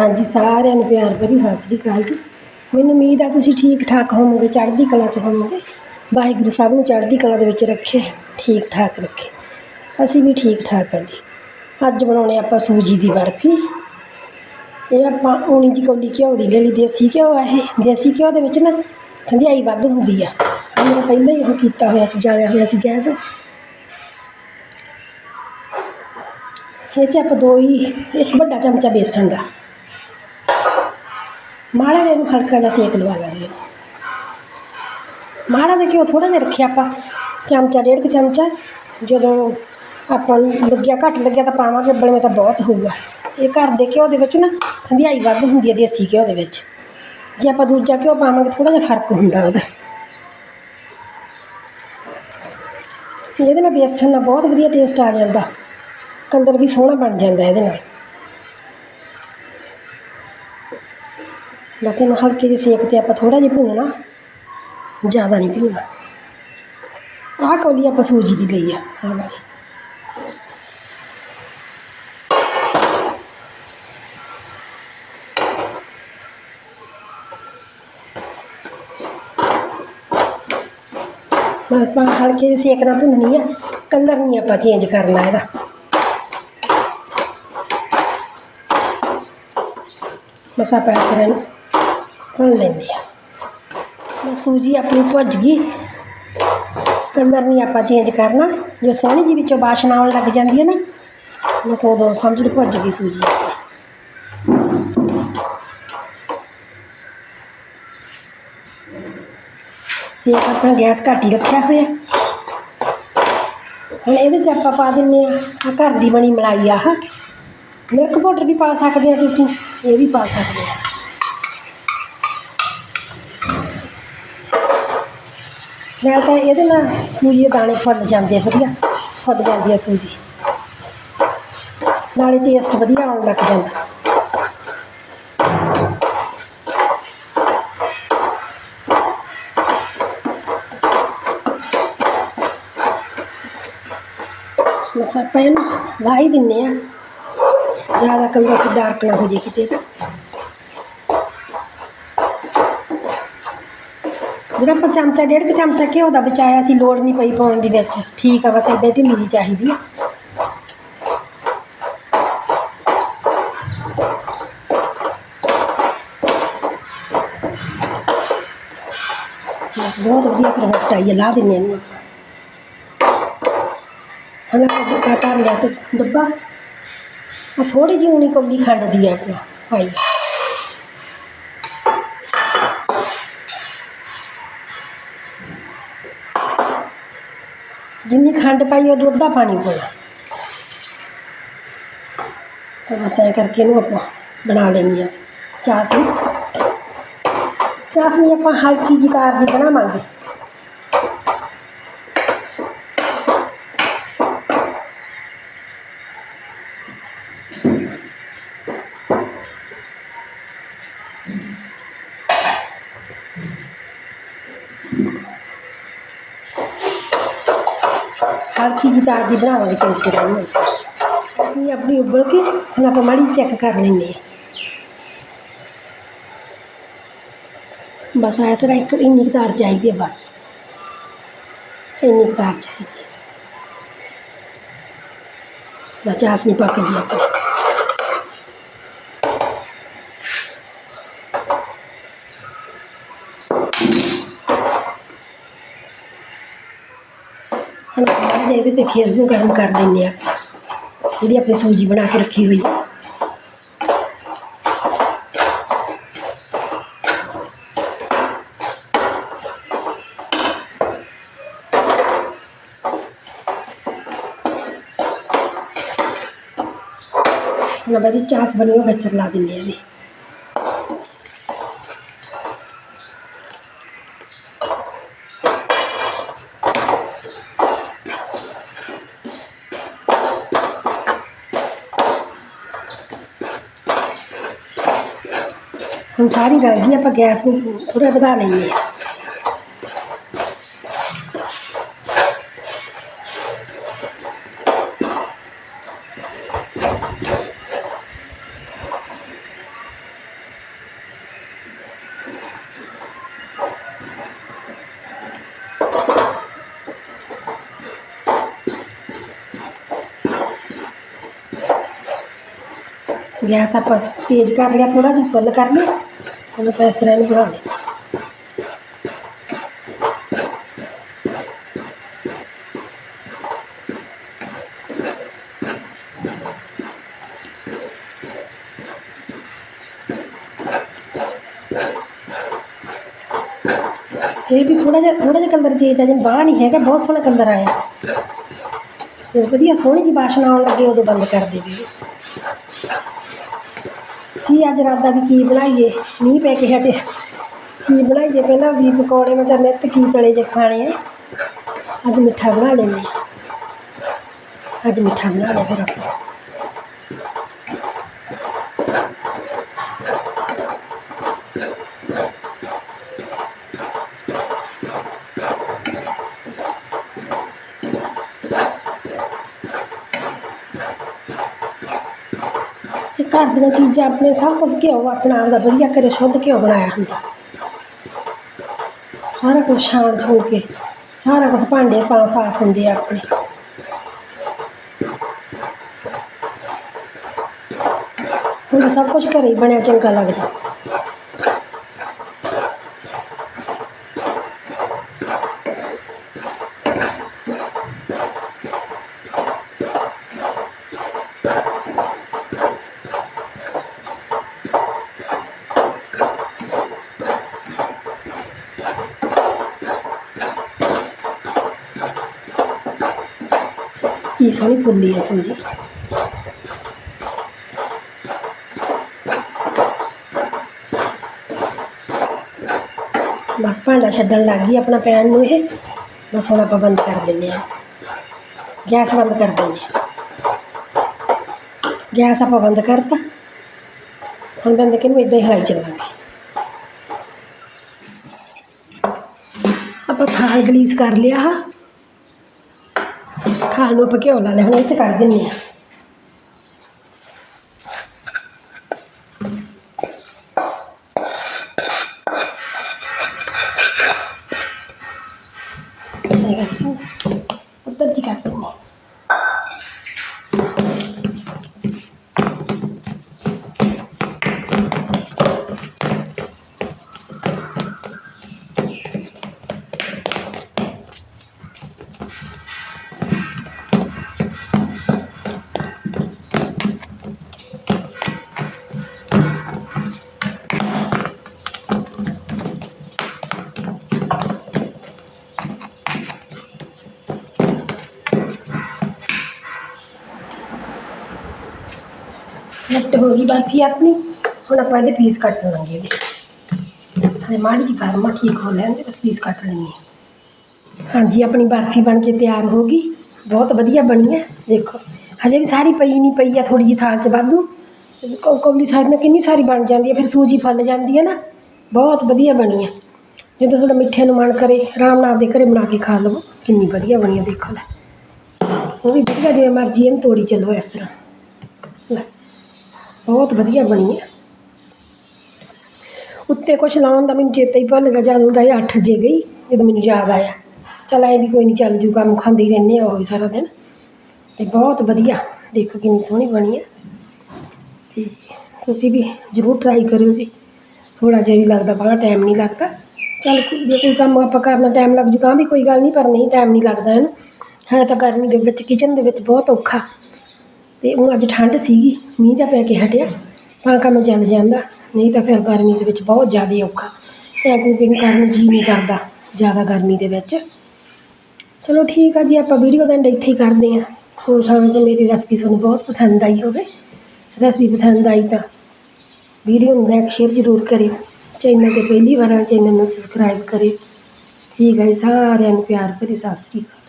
ਹਾਂਜੀ, ਸਾਰਿਆਂ ਨੂੰ ਪਿਆਰ ਭਰੀ ਸਤਿ ਸ੍ਰੀ ਅਕਾਲ ਜੀ। ਮੈਨੂੰ ਉਮੀਦ ਆ ਤੁਸੀਂ ਠੀਕ ਠਾਕ ਹੋਵੋਗੇ, ਚੜ੍ਹਦੀ ਕਲਾ 'ਚ ਹੋਵੋਗੇ। ਵਾਹਿਗੁਰੂ ਸਾਹਿਬ ਨੂੰ ਚੜ੍ਹਦੀ ਕਲਾ ਦੇ ਵਿੱਚ ਰੱਖੇ, ਠੀਕ ਠਾਕ ਰੱਖੇ। ਅਸੀਂ ਵੀ ਠੀਕ ਠਾਕ ਹਾਂ ਜੀ। ਅੱਜ ਬਣਾਉਣੇ ਆਪਾਂ ਸੂਜੀ ਦੀ ਬਰਫੀ। ਇਹ ਆਪਾਂ ਊਣੀ ਜੀ ਕੌਲੀ ਘਿਓ ਦੀ ਲੈ ਲਈ, ਦੇਸੀ ਘਿਓ ਆ ਇਹ। ਦੇਸੀ ਘਿਓ ਦੇ ਵਿੱਚ ਨਾ ਠੰਡਿਆਈ ਵੱਧ ਹੁੰਦੀ ਆ। ਮੇਰਾ ਪਹਿਲਾਂ ਹੀ ਉਹ ਕੀਤਾ ਹੋਇਆ ਸੀ, ਜਾਲਿਆ ਹੋਇਆ ਸੀ ਗੈਸ। ਇਹ 'ਚ ਆਪਾਂ ਦੋ ਹੀ, ਇੱਕ ਵੱਡਾ ਚਮਚਾ ਬੇਸਣ ਦਾ। ਮਾੜਾ ਜਿਹਾ ਇਹਨੂੰ ਹਲਕਾ ਜਿਹਾ ਸੇਕ ਲਵਾ ਲਾਂਗੇ ਮਾੜਾ ਜਿਹਾ ਘਿਓ ਥੋੜਾ ਜਿਹਾ ਰੱਖਿਆ ਆਪਾਂ? ਚਮਚਾ, ਡੇਢ ਕੁ ਚਮਚਾ। ਜਦੋਂ ਆਪਾਂ ਨੂੰ ਲੱਗਿਆ, ਘੱਟ ਲੱਗਿਆ ਤਾਂ ਪਾਵਾਂਗੇ ਬਲਵੇਂ ਤਾਂ ਬਹੁਤ ਹੋਊਗਾ। ਇਹ ਘਰ ਦੇ ਘਿਓ ਦੇ ਵਿੱਚ ਨਾ ਠੰਡਿਆਈ ਵੱਧ ਹੁੰਦੀ ਹੈ, ਦੇਸੀ ਘਿਓ ਦੇ ਵਿੱਚ। ਜੇ ਆਪਾਂ ਦੂਜਾ ਘਿਓ ਪਾਵਾਂਗੇ ਥੋੜਾ ਜਿਹਾ ਫ਼ਰਕ ਹੁੰਦਾ ਉਹਦਾ। ਇਹਦੇ ਨਾਲ ਬੇਸਣ ਨਾਲ ਬਹੁਤ ਵਧੀਆ ਟੇਸਟ ਆ ਜਾਂਦਾ। ਕਲਰ ਵੀ ਸੋਹਣਾ ਬਣ ਜਾਂਦਾ ਇਹਦੇ ਨਾਲ। ਬਸ ਇਹਨੂੰ ਹਲਕੇ ਜਿਹੇ ਸੇਕ ਤੇ ਆਪਾਂ ਥੋੜਾ ਜਿਹਾ ਭੁੰਨਣਾ, ਜ਼ਿਆਦਾ ਨਹੀਂ ਭੁੰਨਣਾ। ਆਹ ਕੌਲੀ ਆਪਾਂ ਸੂਜੀ ਦੀ ਲਈ ਆ, ਆਹ ਵਾਲੀ। ਆਪਾਂ ਹਲਕੇ ਜਿਹੇ ਸੇਕ ਨਾਲ ਭੁੰਨਣੀ ਆ, ਕਲਰ ਨਹੀਂ ਆਪਾਂ ਚੇਂਜ ਕਰਨਾ ਇਹਦਾ। ਬਸ ਆਪਾਂ ਇਸ ਤਰ੍ਹਾਂ ਨੂੰ ਭੁੰਨ ਲੈਂਦੇ ਆ ਬਸ ਸੂਜੀ ਆਪਣੀ ਭੁੱਜ ਗਈ ਕਲਰ ਨਹੀਂ ਆਪਾਂ ਚੇਂਜ ਕਰਨਾ ਜੋ ਸੋਹਣੀ ਜੀ ਵਿੱਚੋਂ ਬਾਸ਼ਨਾ ਆਉਣ ਲੱਗ ਜਾਂਦੀ ਹੈ ਨਾ ਬਸ ਉਦੋਂ ਸਮਝ ਲਓ ਭੁੱਜ ਗਈ ਸੂਜੀ ਆਪਣੀ ਸੇਕ ਆਪਣਾ ਗੈਸ ਘੱਟ ਹੀ ਰੱਖਿਆ ਹੋਇਆ ਹੁਣ ਇਹਦੇ 'ਚ ਆਪਾਂ ਪਾ ਦਿੰਨੇ ਆ ਆਹ ਘਰ ਦੀ ਬਣੀ ਮਲਾਈ ਆਹ ਮਿਲਕ ਪਾਊਡਰ ਵੀ ਪਾ ਸਕਦੇ ਆ ਤੁਸੀਂ ਤਾਂ ਇਹਦੇ ਨਾਲ ਸੂਜੀ ਦੇ ਦਾਣੇ ਫੁੱਲ ਜਾਂਦੇ ਆ ਵਧੀਆ, ਫੁੱਲ ਜਾਂਦੀ ਆ ਸੂਜੀ। ਨਾਲੇ ਟੇਸਟ ਵਧੀਆ ਆਉਣ ਲੱਗ ਜਾਂਦਾ। ਬਸ ਆਪਾਂ ਇਹਨੂੰ ਲਾ ਹੀ ਦਿੰਨੇ ਆ। ਜ਼ਿਆਦਾ ਕਲਰ ਡਾਰਕ ਨਾ ਹੋ ਜੇ ਕਿਤੇ। ਜਿਹੜਾ ਆਪਾਂ ਚਮਚਾ, ਡੇਢ ਕੁ ਚਮਚਾ ਘਿਓ ਦਾ ਬਚਾਇਆ ਸੀ, ਲੋੜ ਨਹੀਂ ਪਈ ਪਾਉਣ ਦੀ ਵਿੱਚ। ਠੀਕ ਆ, ਬਸ ਇਦਾਂ ਢਿੱਲੀ ਜੀ ਚਾਹੀਦੀ ਆ। ਬਸ ਬਹੁਤ ਵਧੀਆ ਪ੍ਰੋਡਕਟ ਆਈ ਹੈ ਲਾ ਦਿੰਨੇ ਇਹਨੂੰ ਹੁਣ ਆਪਾਂ ਬੁੱਕਾ ਕਰ ਲਿਆ ਤੇ ਡੱਬਾ। ਆ ਥੋੜੀ ਜਿਹੀ ਉਨੀ ਕੌਲੀ ਖੰਡ ਦੀ ਆ ਆਪਣਾ ਪਾਈ ਜਿੰਨੀ ਖੰਡ ਪਾਈ ਉਹ ਅੱਧਾ ਪਾਣੀ ਪਾਉਣਾ ਤਾਂ ਬਸ ਐਂ ਕਰਕੇ ਇਹਨੂੰ ਆਪਾਂ ਬਣਾ ਲੈਂਦੇ ਆ ਚਾਸਨੀ ਚਾਸਨੀ ਆਪਾਂ ਹਲਕੀ ਜਿਹੀ ਤਾਰ ਦੀ ਬਣਾਵਾਂਗੇ। ਹਰ ਚੀਜ਼ ਤਾਰ ਦੀ ਬਣਾਵਾਂਗੇ ਚਮਚੇ ਨਾਲ ਅਸੀਂ ਆਪਣੀ ਉੱਬਲ ਕੇ ਹੁਣ ਆਪਾਂ ਮਾੜੀ ਚੈੱਕ ਕਰ ਲੈਂਦੇ ਹਾਂ। ਬਸ ਇਸ ਤਰ੍ਹਾਂ ਇੱਕ ਇੰਨੀ ਕਤਾਰ ਚਾਹੀਦੀ ਹੈ ਬਸ। ਇੰਨੀ ਕਤਾਰ ਚਾਹੀਦੀ ਹੈ। ਬਚਾਸ ਨਹੀਂ ਪੱਕਦੀ ਆਪਣੀ ਹੁਣ ਮਾੜਾ ਜਿਹਾ ਇਹਦੇ ਤੇ ਫਿਰ ਨੂੰ ਗਰਮ ਕਰ ਦਿੰਦੇ ਆ। ਜਿਹੜੀ ਆਪਣੀ ਸੂਜੀ ਬਣਾ ਕੇ ਰੱਖੀ ਹੋਈ। ਹੈ ਹੁਣ ਆਪਾਂ ਚਾਸ ਬਣੀ ਉਹ ਵਿੱਚ ਲਾ ਦਿੰਦੇ ਆ ਇਹਦੀ। ਹੁਣ ਸਾਰੀ ਗਲ ਗਈ ਆਪਾਂ ਗੈਸ ਨੂੰ ਥੋੜਾ ਵਧਾ ਲਈਏ गैस आप तेज कर लिया थोड़ा जहा फुल कर लिया ਹੁਣ ਇਸ ਤਰ੍ਹਾਂ ਇਹਨੂੰ ਬਣਾ ਲਿਆ ਇਹ ਵੀ ਥੋੜਾ ਜਿਹਾ ਥੋੜਾ ਜਿਹਾ ਕਲਰ ਚਾਹੀਦਾ ਜਿਵੇਂ ਬਾਹਰ ਨਹੀਂ ਹੈਗਾ, ਬਹੁਤ ਸੋਹਣਾ ਕਲਰ ਆਇਆ ਵਧੀਆ ਸੋਹਣੀ ਜੀ ਬਾਸ਼ਨਾ ਆਉਣ ਲੱਗੇ, ਉਦੋਂ ਬੰਦ ਕਰ ਦੇਵੇ। ਸੀ ਅੱਜ ਰਾਤ ਦਾ ਵੀ ਕੀ ਬਣਾਈਏ? ਮੀਂਹ ਪੈ ਕੇ ਹਟੇ ਕੀ ਬਣਾਈਏ? ਪਹਿਲਾਂ ਵੀ ਪਕੌੜੇ ਮੈਂ ਚੱਲ ਨਿੱਤ ਕੀ ਤਲੇ ਜੇ ਖਾਣੇ ਆ? ਅੱਜ ਮਿੱਠਾ ਬਣਾ ਲੈਂਦੇ ਅੱਜ ਮਿੱਠਾ ਬਣਾ ਲਿਆ ਫਿਰ ਆਪਾਂ। ਤੇ ਘਰ ਦੀਆਂ ਚੀਜ਼ਾਂ ਆਪਣੇ ਸਭ ਕੁਝ ਘਿਓ ਆਪਣਾ ਆਪਦਾ ਵਧੀਆ ਕਰੇ ਸ਼ੁੱਧ ਘਿਓ ਬਣਾਇਆ ਹੁੰਦਾ। ਸਾਰਾ ਕੁਝ ਸ਼ਾਂਤ ਹੋ ਕੇ, ਸਾਰਾ ਕੁਝ ਭਾਂਡੇ ਪਾ ਸਾਫ਼ ਹੁੰਦੇ ਆ ਆਪਣੇ। ਹੁਣ ਤਾਂ ਸਭ ਕੁਝ ਘਰੇ ਹੀ ਬਣਿਆ, ਚੰਗਾ ਲੱਗਦਾ। ਕੀ ਸੋਹਣੀ ਫੁੱਲੀ ਹੈ ਸਬਜ਼ੀ ਬਸ ਭਾਂਡਾ ਛੱਡਣ ਲੱਗ ਗਈ ਆਪਣਾ ਪੈਨ ਨੂੰ ਇਹ ਬਸ ਹੁਣ ਆਪਾਂ ਬੰਦ ਕਰ ਦਿੰਦੇ ਆ ਗੈਸ ਬੰਦ ਕਰ ਦਿੰਦੇ ਆ ਗੈਸ ਆਪਾਂ ਬੰਦ ਕਰਤਾ ਹੁਣ ਬੰਦ ਕੇ ਨੂੰ ਇਦਾਂ ਹੀ ਹਲਾਈ ਚੱਲਾਂਗੇ ਆਪਾਂ ਥਾਲ ਗਲੀਸ ਕਰ ਲਿਆ ਹਾ ਥਾਲ ਨੂੰ ਆਪਾਂ ਘਿਓ ਲਾ ਲਿਆ ਹੁਣ ਇਹ 'ਚ ਕਰ ਦਿੰਦੇ ਆ ਉੱਪਰ ਜੀ ਕਰ ਦਿੰਦੇ ਸੈੱਟ ਹੋ ਗਈ ਬਰਫੀ ਆਪਣੀ। ਹੁਣ ਆਪਾਂ ਇਹਦੇ ਪੀਸ ਕੱਟ ਲਾਂਗੇ ਇਹਦੇ। ਹਲੇ ਮਾੜੀ ਜੀ ਗਰਮ ਆ ਠੀਕ ਹੋ ਲੈਣ ਤੇ ਬਸ ਪੀਸ ਕੱਟ ਲੈਣੀ ਹਾਂਜੀ, ਆਪਣੀ ਬਰਫੀ ਬਣ ਕੇ ਤਿਆਰ ਹੋ ਗਈ। ਬਹੁਤ ਵਧੀਆ ਬਣੀ ਹੈ ਦੇਖੋ ਹਜੇ ਵੀ ਸਾਰੀ ਪਈ ਨਹੀਂ, ਪਈ ਆ ਥੋੜੀ ਜਿਹੀ ਥਾਲ 'ਚ ਵਾਧੂ। ਕੌ, ਕੌਲੀ ਸਾਈਡ ਨਾਲ ਕਿੰਨੀ ਸਾਰੀ ਬਣ ਜਾਂਦੀ ਹੈ, ਫਿਰ ਸੂਜੀ ਫੁੱਲ ਜਾਂਦੀ ਹੈ ਨਾ। ਬਹੁਤ ਵਧੀਆ ਬਣੀ ਹੈ। ਜਦੋਂ ਤੁਹਾਡਾ ਮਿੱਠੇ ਨੂੰ ਮਨ ਕਰੇ, ਆਰਾਮ ਨਾਲ ਆਪਦੇ ਘਰੇ ਬਣਾ ਕੇ ਖਾ ਲਵੋ। ਕਿੰਨੀ ਵਧੀਆ ਬਣੀ ਹੈ, ਦੇਖੋ ਲੈ। ਉਹ ਵੀ ਵਧੀਆ, ਜਿਵੇਂ ਮਰਜ਼ੀ ਇਹਨੂੰ ਤੋੜੀ ਚੱਲੋ ਇਸ ਤਰ੍ਹਾਂ। ਬਹੁਤ ਵਧੀਆ ਬਣੀ ਹੈ। ਉੱਤੇ ਕੁਛ ਲਾਉਣ ਦਾ ਮੈਨੂੰ ਚੇਤਾ ਹੀ ਭੁੱਲ ਗਿਆ, ਜਦ ਹੁੰਦਾ ਇਹ ਅੱਠ ਜੇ ਗਈ, ਜਦੋਂ ਮੈਨੂੰ ਯਾਦ ਆਇਆ। ਚਲ ਐਂ ਵੀ ਕੋਈ ਨਹੀਂ ਚੱਲ ਜੂ, ਕੰਮ ਖਾਂਦੇ ਹੀ ਰਹਿੰਦੇ ਆ ਉਹ ਵੀ ਸਾਰਾ ਦਿਨ। ਤੇ ਬਹੁਤ ਵਧੀਆ, ਦੇਖੋ ਕਿੰਨੀ ਸੋਹਣੀ ਬਣੀ ਹੈ। ਤੇ ਤੁਸੀਂ ਵੀ ਜ਼ਰੂਰ ਟਰਾਈ ਕਰਿਓ ਜੀ। ਥੋੜਾ ਜਿਹਾ ਹੀ ਲੱਗਦਾ ਬੜਾ ਟਾਈਮ ਨਹੀਂ ਲੱਗਦਾ। ਚੱਲ ਜੇ ਕੋਈ ਕੰਮ ਆਪਾਂ ਕਰਨਾ ਟਾਈਮ ਲੱਗ ਜੂ ਤਾਂ ਵੀ ਕੋਈ ਗੱਲ ਨਹੀਂ ਪਰ ਨਹੀਂ ਟਾਈਮ ਨਹੀਂ ਲੱਗਦਾ ਇਹਨੂੰ। ਹੈ ਤਾਂ ਗਰਮੀ ਦੇ ਵਿੱਚ ਕਿਚਨ ਦੇ ਵਿੱਚ ਬਹੁਤ ਔਖਾ। ਤੇ ਉਹ ਅੱਜ ਠੰਡ ਸੀਗੀ ਮੀਂਹ ਤਾਂ ਪੈ ਕੇ ਹਟਿਆ ਤਾਂ ਕੰਮ ਚੱਲ ਜਾਂਦਾ ਨਹੀਂ ਤਾਂ ਫਿਰ ਗਰਮੀ ਦੇ ਵਿੱਚ ਬਹੁਤ ਜ਼ਿਆਦਾ ਔਖਾ। ਤੇ ਕੁਕਿੰਗ ਕਰਨ ਨੂੰ ਜੀ ਨਹੀਂ ਕਰਦਾ ਜ਼ਿਆਦਾ ਗਰਮੀ ਦੇ ਵਿੱਚ। ਚਲੋ ਠੀਕ ਆ ਜੀ ਆਪਾਂ ਵੀਡੀਓ ਦਾ ਐਂਡ ਇੱਥੇ ਹੀ ਕਰਦੇ ਹਾਂ। ਹੋ ਸਕਦਾ ਮੇਰੀ ਰੈਸਪੀ ਤੁਹਾਨੂੰ ਬਹੁਤ ਪਸੰਦ ਆਈ ਹੋਵੇ। ਰੈਸਪੀ ਪਸੰਦ ਆਈ ਤਾਂ ਵੀਡੀਓ ਨੂੰ ਲਾਈਕ ਸ਼ੇਅਰ ਜ਼ਰੂਰ ਕਰਿਓ। ਚੈਨਲ ਤੇ ਪਹਿਲੀ ਵਾਰ ਚੈਨਲ ਨੂੰ ਸਬਸਕ੍ਰਾਈਬ ਕਰਿਓ। ਠੀਕ ਹੈ ਜੀ, ਸਾਰਿਆਂ ਨੂੰ ਪਿਆਰ ਭਰੀ ਸਤਿ ਸ੍ਰੀ ਅਕਾਲ।